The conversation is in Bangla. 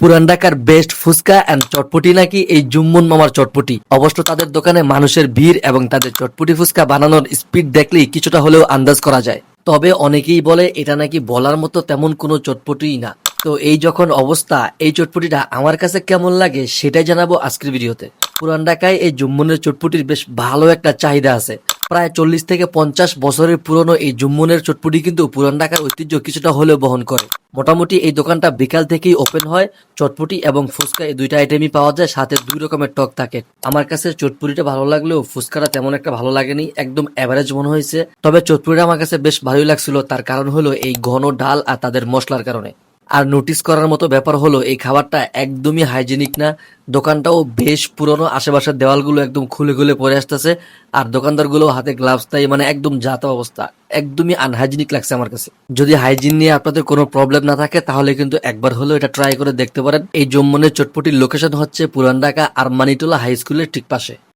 পুরান ঢাকার বেস্ট ফুচকা অ্যান্ড চটপটি নাকি এই জুম্মন মামার চটপটি? অবশ্য তাদের দোকানে মানুষের ভিড় এবং তাদের চটপটি ফুচকা বানানোর স্পিড দেখলেই কিছুটা হলেও আন্দাজ করা যায়। তবে অনেকেই বলে এটা নাকি বলার মতো তেমন কোনো চটপটিই না। তো এই যখন অবস্থা, এই চটপটিটা আমার কাছে কেমন লাগে সেটাই জানাব আজকের ভিডিওতে। পুরান ঢাকায় এই জুম্মনের চটপটির বেশ ভালো একটা চাহিদা আছে। প্রায় চল্লিশ থেকে পঞ্চাশ বছরের পুরনো এই জুম্মনের চটপটি কিন্তু পুরান ঢাকার ঐতিহ্য কিছুটা হলেও বহন করে। মোটামুটি এই দোকানটা বিকাল থেকেই ওপেন হয়, চটপটি এবং ফুচকা এই দুইটা আইটেমই পাওয়া যায়, সাথে দুই রকমের টক থাকে। আমার কাছে চটপটিটা ভালো লাগলেও ফুচকাটা তেমন একটা ভালো লাগেনি, একদম অ্যাভারেজ মনে হয়েছে। তবে চটপটিটা আমার কাছে বেশ ভালোই লাগছিল, তার কারণ হলো এই ঘন ডাল আর তাদের মশলার কারণে। আর নোটিস করার মতো ব্যাপার হলো, এই খাবারটা একদমই হাইজেনিক না। দোকানটাও বেশ পুরনো, আশেপাশের দেওয়ালগুলো একদম খুলে খুলে পড়ে আসতেছে। আর দোকানদারগুলো হাতে গ্লাভস তাই মানে একদম জাত অবস্থা। একদমই আনহাইজেনিক লাগছে আমার কাছে। যদি হাইজিন নিয়ে আপনাদের কোনো প্রবলেম না থাকে, তাহলে কিন্তু একবার হলেও এটা ট্রাই করে দেখতে পারেন। এই জম্মনের চটপটির লোকেশন হচ্ছে পুরান ঢাকা, আর মানিটোলা হাই স্কুলের ঠিক পাশে।